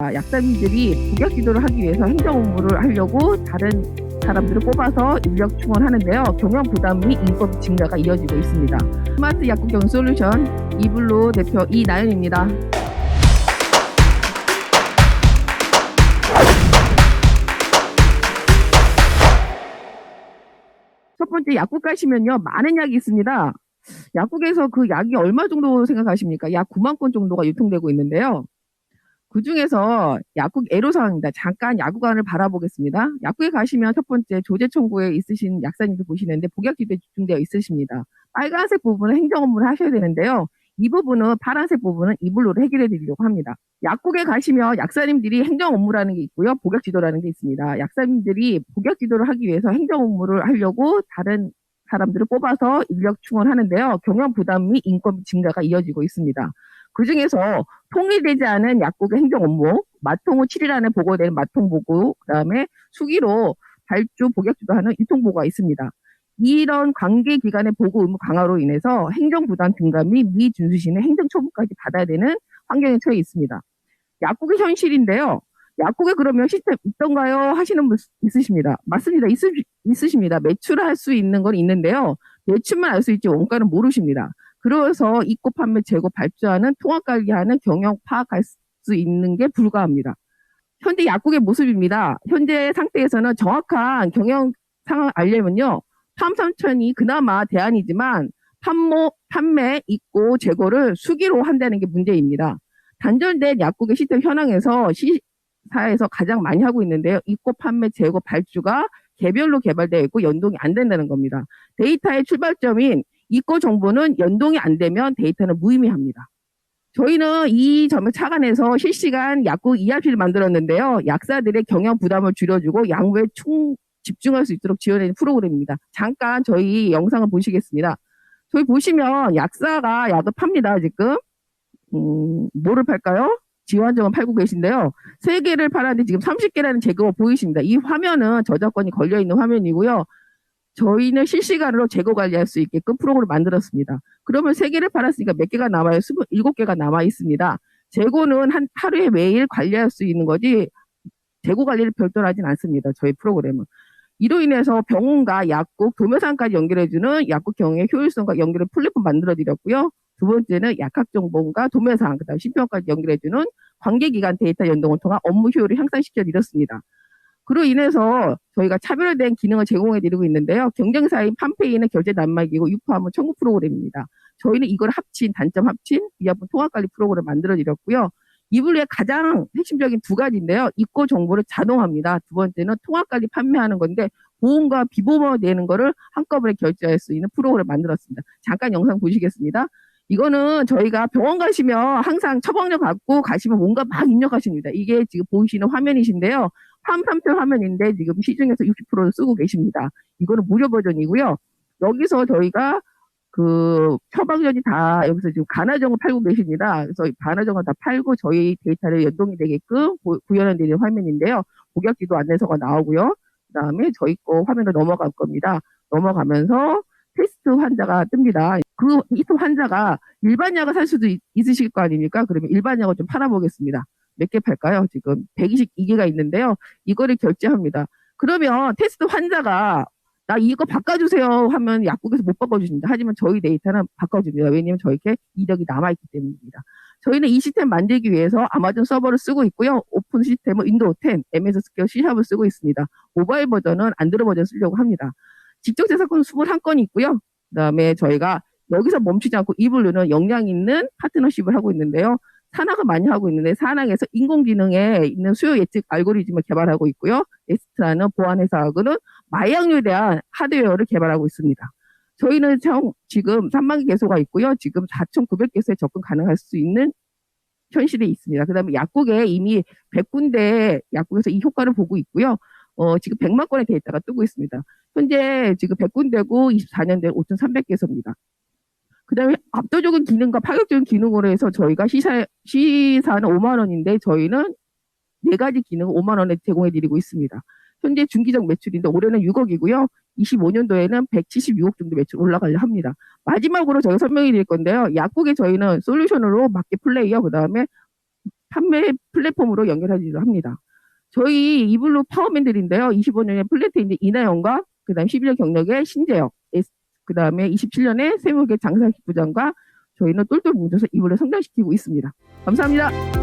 아, 약사님들이 복약 지도를 하기 위해서 행정 업무를 하려고 다른 사람들을 뽑아서 인력 충원하는데요. 경영 부담 및 인건비 증가가 이어지고 있습니다. 스마트 약국 경영 솔루션 이블로 대표 이나연입니다. 첫 번째 약국 가시면요 많은 약이 있습니다. 약국에서 그 약이 얼마 정도 생각하십니까? 약 9만 건 정도가 유통되고 있는데요. 그 중에서 약국 애로사항입니다. 잠깐 약국안을 바라보겠습니다. 약국에 가시면 첫 번째 조제 청구에 있으신 약사님들 보시는데 복약지도에 집중되어 있으십니다. 빨간색 부분은 행정 업무를 하셔야 되는데요. 이 부분은 파란색 부분은 이불로를 해결해 드리려고 합니다. 약국에 가시면 약사님들이 행정 업무라는 게 있고요. 복약 지도라는 게 있습니다. 약사님들이 복약 지도를 하기 위해서 행정 업무를 하려고 다른 사람들을 뽑아서 인력 충원하는데요. 경영 부담 및 인건비 증가가 이어지고 있습니다. 그 중에서 통일되지 않은 약국의 행정 업무, 마통 후 7일 안에 보고되는 마통 보고, 그 다음에 수기로 발주 복약주도 하는 유통 보고가 있습니다. 이런 관계 기관의 보고 의무 강화로 인해서 행정 부담 증가 및 미준수 시는 행정 처분까지 받아야 되는 환경에 처해 있습니다. 약국의 현실인데요. 약국에 그러면 시스템 있던가요? 하시는 분 있으십니다. 맞습니다. 있으, 있으십니다. 매출할 수 있는 건 있는데요. 매출만 알 수 있지 원가는 모르십니다. 그래서 입고 판매 재고 발주하는 통합 관리하는 경영 파악할 수 있는 게 불가합니다. 현재 약국의 모습입니다. 현재 상태에서는 정확한 경영 상황 알려면요. 팜삼천이 그나마 대안이지만 판모, 판매, 입고, 재고를 수기로 한다는 게 문제입니다. 단절된 약국의 시스템 현황에서 시사에서 가장 많이 하고 있는데요. 입고, 판매, 재고, 발주가 개별로 개발되어 있고 연동이 안 된다는 겁니다. 데이터의 출발점인 입고 정보는 연동이 안 되면 데이터는 무의미합니다. 저희는 이 점을 착안해서 실시간 약국 ERP를 만들었는데요. 약사들의 경영 부담을 줄여주고 양부에 충 집중할 수 있도록 지원하는 프로그램입니다. 잠깐 저희 영상을 보시겠습니다. 저희 보시면 약사가 약을 팝니다. 지금 음, 뭐를 팔까요? 지원점을 팔고 계신데요. 세 개를 팔았는데 지금 30개라는 재고가 보이십니다. 이 화면은 저작권이 걸려 있는 화면이고요. 저희는 실시간으로 재고 관리할 수 있게끔 프로그램을 만들었습니다. 그러면 세 개를 팔았으니까 몇 개가 남아요? 27개가 남아 있습니다. 재고는 한 하루에 매일 관리할 수 있는 거지 재고 관리를 별도로 하진 않습니다. 저희 프로그램은. 이로 인해서 병원과 약국, 도매상까지 연결해주는 약국 경영의 효율성과 연결의 플랫폼 만들어 드렸고요. 두 번째는 약학정보원과 도매상, 그다음 신병까지 연결해주는 관계기관 데이터 연동을 통한 업무 효율을 향상시켜 드렸습니다. 그로 인해서 저희가 차별화된 기능을 제공해 드리고 있는데요. 경쟁사인 판페이는 결제 단말기고 유포하면 청구 프로그램입니다. 저희는 이걸 합친 단점 합친 비합분 통합관리 프로그램을 만들어 드렸고요. 이 분류의 가장 핵심적인 두 가지인데요. 입고 정보를 자동화합니다. 두 번째는 통합관리 판매하는 건데 보험과 비보험화 되는 거를 한꺼번에 결제할 수 있는 프로그램을 만들었습니다. 잠깐 영상 보시겠습니다. 이거는 저희가 병원 가시면 항상 처방료 갖고 가시면 뭔가 막 입력하십니다. 이게 지금 보이시는 화면이신데요. 팜팜표 화면인데 지금 시중에서 60%를 쓰고 계십니다. 이거는 무료 버전이고요. 여기서 저희가 그 처방전이 다 여기서 지금 간화정을 팔고 계십니다. 그래서 간화정을 다 팔고 저희 데이터를 연동이 되게끔 구현해드리는 화면인데요. 복약지도 안내서가 나오고요. 그 다음에 저희 거 화면으로 넘어갈 겁니다. 넘어가면서 테스트 환자가 뜹니다. 그 테스트 환자가 일반 약을 살 수도 있, 있으실 거 아닙니까? 그러면 일반 약을 좀 팔아보겠습니다. 몇 개 팔까요? 지금 122개가 있는데요. 이거를 결제합니다. 그러면 테스트 환자가 나 이거 바꿔주세요 하면 약국에서 못 바꿔주십니다. 하지만 저희 데이터는 바꿔줍니다. 왜냐하면 저희게 이력이 남아있기 때문입니다. 저희는 이 시스템 만들기 위해서 아마존 서버를 쓰고 있고요. 오픈 시스템은 윈도우 10, MS 스퀘어 C샵을 쓰고 있습니다. 모바일 버전은 안드로 버전 쓰려고 합니다. 직접 제작권 21건이 있고요. 그 다음에 저희가 여기서 멈추지 않고 이블루는 역량 있는 파트너십을 하고 있는데요. 산학을 많이 하고 있는데 산학에서 인공지능에 있는 수요 예측 알고리즘을 개발하고 있고요. 에스트라는 보안회사하고는 마약류에 대한 하드웨어를 개발하고 있습니다. 저희는 총 지금 3만 개 개소가 있고요. 지금 4,900개소에 접근 가능할 수 있는 현실에 있습니다. 그 다음에 약국에 이미 100군데 약국에서 이 효과를 보고 있고요. 어, 지금 100만 건의 데이터가 뜨고 있습니다. 현재 지금 100군데고 24년 된 5,300개소입니다. 그 다음에 압도적인 기능과 파격적인 기능으로 해서 저희가 시사, 시사는 5만 원인데 저희는 네 가지 기능을 5만 원에 제공해 드리고 있습니다. 현재 중기적 매출인데 올해는 6억이고요. 25년도에는 176억 정도 매출 올라가려 합니다. 마지막으로 저희가 설명해 드릴 건데요. 약국에 저희는 솔루션으로 마켓 플레이어, 그 다음에 판매 플랫폼으로 연결하기로 합니다. 저희 이블루 파워맨들인데요. 25년의 플래트인데 이나영과 그다음 11년 경력의 신재혁, 그 다음에 27년의 세무계 장사기 부장과 저희는 똘똘 뭉쳐서 이블루 성장시키고 있습니다. 감사합니다.